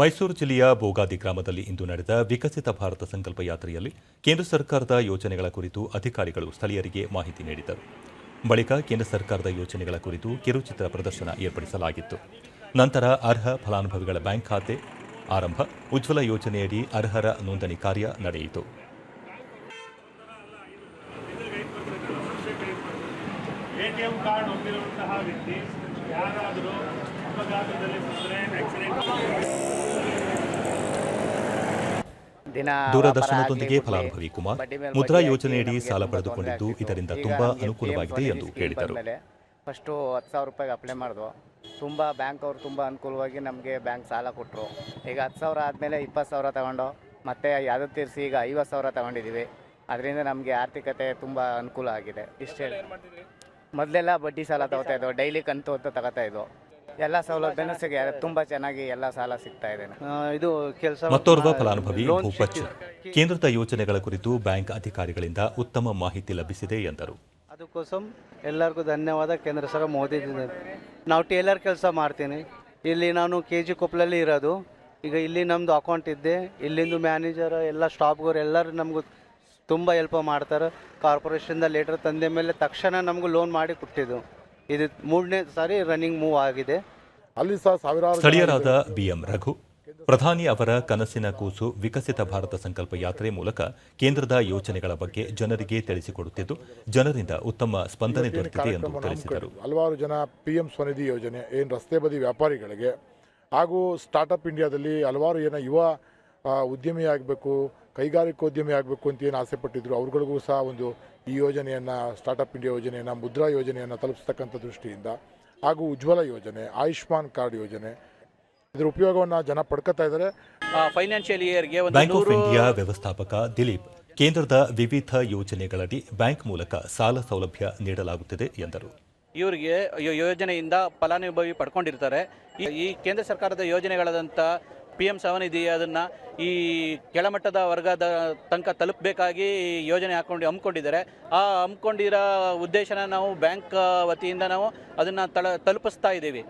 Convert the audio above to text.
ಮೈಸೂರು ಜಿಲ್ಲೆಯ ಬೋಗಾದಿ ಗ್ರಾಮದಲ್ಲಿ ಇಂದು ನಡೆದ ವಿಕಸಿತ ಭಾರತ ಸಂಕಲ್ಪ ಯಾತ್ರೆಯಲ್ಲಿ ಕೇಂದ್ರ ಸರ್ಕಾರದ ಯೋಜನೆಗಳ ಕುರಿತು ಅಧಿಕಾರಿಗಳು ಸ್ಥಳೀಯರಿಗೆ ಮಾಹಿತಿ ನೀಡಿದರು ಬಳಿಕ ಕೇಂದ್ರ ಸರ್ಕಾರದ ಯೋಜನೆಗಳ ಕುರಿತು ಕಿರುಚಿತ್ರ ಪ್ರದರ್ಶನ ಏರ್ಪಡಿಸಲಾಗಿತ್ತು. ನಂತರ ಅರ್ಹ ಫಲಾನುಭವಿಗಳ ಬ್ಯಾಂಕ್ ಖಾತೆ ಆರಂಭ, ಉಜ್ವಲ ಯೋಜನೆಯಡಿ ಅರ್ಹರ ನೋಂದಣಿ ಕಾರ್ಯ ನಡೆಯಿತು. ಕಾರ್ಡ್ ಯಾರಾದರೂ ಅಪಘಾತದಲ್ಲಿ ಬಂದರೆ ದೂರದರ್ಶನದೊಂದಿಗೆ ಫಲಾನುಭವಿ ಕುಮಾರ್ ಮುದ್ರಾ ಯೋಜನೆಯಡಿ ಸಾಲ ಪಡೆದುಕೊಂಡಿದ್ದು ಇದರಿಂದ ತುಂಬಾ ಅನುಕೂಲವಾಗಿದೆ ಎಂದು ಹೇಳಿದರು ಫಸ್ಟು ಹತ್ತು ಸಾವಿರ ರೂಪಾಯಿಗೆ ಅಪ್ಲೈ ಮಾಡಿದ್ವು. ತುಂಬ ಬ್ಯಾಂಕ್ ಅವರು ತುಂಬ ಅನುಕೂಲವಾಗಿ ನಮಗೆ ಬ್ಯಾಂಕ್ ಸಾಲ ಕೊಟ್ಟರು ಈಗ ಹತ್ತು ಸಾವಿರ ಆದಮೇಲೆ ಇಪ್ಪತ್ತು ಸಾವಿರ ತಗೊಂಡು ಮತ್ತೆ ಅದು ತೀರಿಸಿ ಈಗ ಐವತ್ತು ಸಾವಿರ ತಗೊಂಡಿದ್ದೀವಿ. ಅದರಿಂದ ನಮಗೆ ಆರ್ಥಿಕತೆ ತುಂಬ ಅನುಕೂಲ ಆಗಿದೆ. ಇಷ್ಟೇ. ಮೊದಲೆಲ್ಲ ಬಡ್ಡಿ ಸಾಲ ತಗೋತಾ ಇದ್ವು ಡೈಲಿ ಕಂತು ಅಂತ ತಗೋತಾ ಇದ್ವು ಎಲ್ಲ ಸೌಲಭ್ಯನೂ ಸಿಗ ತುಂಬ ಚೆನ್ನಾಗಿ ಎಲ್ಲ ಸಾಲ ಸಿಗ್ತಾ ಇದೆ ಆ, ಇದು ಕೆಲಸ ಮತ್ತೋರ್ವ ಫಲಾನುಭವಿ ಭೂಪಚ್. ಕೇಂದ್ರದ ಯೋಜನೆಗಳ ಕುರಿತು ಬ್ಯಾಂಕ್ ಅಧಿಕಾರಿಗಳಿಂದ ಉತ್ತಮ ಮಾಹಿತಿ ಲಭಿಸಿದೆ ಎಂದರು. ಅದಕ್ಕೋಸ್ಕರ ಎಲ್ಲರಿಗೂ ಧನ್ಯವಾದ ಕೇಂದ್ರ ಸರ್ ಮೋದಿ ನಾವು ಟೇಲರ್ ಕೆಲಸ ಮಾಡ್ತೀನಿ. ಇಲ್ಲಿ ನಾನು ಕೆ ಜಿ ಕೊಪ್ಪಲಲ್ಲಿ ಇರೋದು. ಈಗ ಇಲ್ಲಿ ನಮ್ಮದು ಅಕೌಂಟ್ ಇದ್ದೆ ಇಲ್ಲಿಂದು ಮ್ಯಾನೇಜರ್ ಎಲ್ಲ ಸ್ಟಾಫ್ಗಳು ಎಲ್ಲರೂ ನಮಗೂ ತುಂಬ ಹೆಲ್ಪ್ ಮಾಡ್ತಾರೆ. ಕಾರ್ಪೊರೇಷನ್ದ ಲೆಟರ್ ತಂದೆ ಮೇಲೆ ತಕ್ಷಣ ನಮಗೂ ಲೋನ್ ಮಾಡಿ ಕೊಟ್ಟಿದ್ದು. ಇದು ಮೂರನೇ ಸಾರಿ ರನ್ನಿಂಗ್ ಮೂವ್ ಆಗಿದೆ. ಅಲ್ಲಿ ಸಹ ಸಾವಿರಾರು ಜನ ಸ್ಥಳೀಯರಾದ ಬಿಎಂ ರಘು ಪ್ರಧಾನಿ ಅವರ ಕನಸಿನ ಕೂಸು ವಿಕಸಿತ ಭಾರತ ಸಂಕಲ್ಪ ಯಾತ್ರೆ ಮೂಲಕ ಕೇಂದ್ರದ ಯೋಜನೆಗಳ ಬಗ್ಗೆ ಜನರಿಗೆ ತಿಳಿಸಿಕೊಡುತ್ತಿದ್ದು ಜನರಿಂದ ಉತ್ತಮ ಸ್ಪಂದನೆ ದೊರೆತಿದೆ ಎಂದು ತಿಳಿಸಿದರು. ಹಲವಾರು ಜನ ಪಿಎಂ ಸ್ವನಿಧಿ ಯೋಜನೆ ಏನು ರಸ್ತೆ ಬದಿ ವ್ಯಾಪಾರಿಗಳಿಗೆ ಹಾಗೂ ಸ್ಟಾರ್ಟಪ್ ಇಂಡಿಯಾದಲ್ಲಿ ಹಲವಾರು ಏನ ಯುವ ಆ, ಉದ್ಯಮಿ ಆಗಬೇಕು ಕೈಗಾರಿಕೋದ್ಯಮಿ ಆಗಬೇಕು ಅಂತ ಏನು ಆಸೆ ಪಟ್ಟಿದ್ರು ಅವ್ರಗಳಿಗೂ ಸಹ ಒಂದು ಈ ಯೋಜನೆಯನ್ನು ಸ್ಟಾರ್ಟಪ್ ಇಂಡಿಯಾ ಯೋಜನೆಯನ್ನು ಮುದ್ರಾ ಯೋಜನೆಯನ್ನು ತಲುಪಿಸ್ತಕ್ಕಂಥ ದೃಷ್ಟಿಯಿಂದ ಹಾಗೂ ಉಜ್ವಲ ಯೋಜನೆ ಆಯುಷ್ಮಾನ್ ಕಾರ್ಡ್ ಯೋಜನೆ ಇದರ ಉಪಯೋಗವನ್ನು ಜನ ಪಡ್ಕೋತಾ ಇದ್ದಾರೆ ಫೈನಾನ್ಷಿಯಲ್ ಇಯರ್ಗೆ ಒಂದು ಬ್ಯಾಂಕ್ ಆಫ್ ಇಂಡಿಯಾ ವ್ಯವಸ್ಥಾಪಕ ದಿಲೀಪ್ ಕೇಂದ್ರದ ವಿವಿಧ ಯೋಜನೆಗಳಡಿ ಬ್ಯಾಂಕ್ ಮೂಲಕ ಸಾಲ ಸೌಲಭ್ಯ ನೀಡಲಾಗುತ್ತಿದೆ ಎಂದರು. ಇವರಿಗೆ ಯೋಜನೆಯಿಂದ ಫಲಾನುಭವಿ ಪಡ್ಕೊಂಡಿರ್ತಾರೆ. ಈ- ಈ ಕೇಂದ್ರ ಸರ್ಕಾರದ ಯೋಜನೆಗಳಾದಂಥ ಪಿ ಎಂ ಸವನಿಧಿ ಅದನ್ನು ಈ ಕೆಳಮಟ್ಟದ ವರ್ಗದ ತನಕ ತಲುಪಬೇಕಾಗಿ ಯೋಜನೆ ಹಾಕೊಂಡು ಹಮ್ಮಿಕೊಂಡಿದ್ದಾರೆ. ಆ ಹಮ್ಮಿಕೊಂಡಿರೋ ಉದ್ದೇಶನ ನಾವು ಬ್ಯಾಂಕ್ ವತಿಯಿಂದ ನಾವು ಅದನ್ನು ತಳ, ತಲುಪಿಸ್ತಾ ಇದ್ದೀವಿ.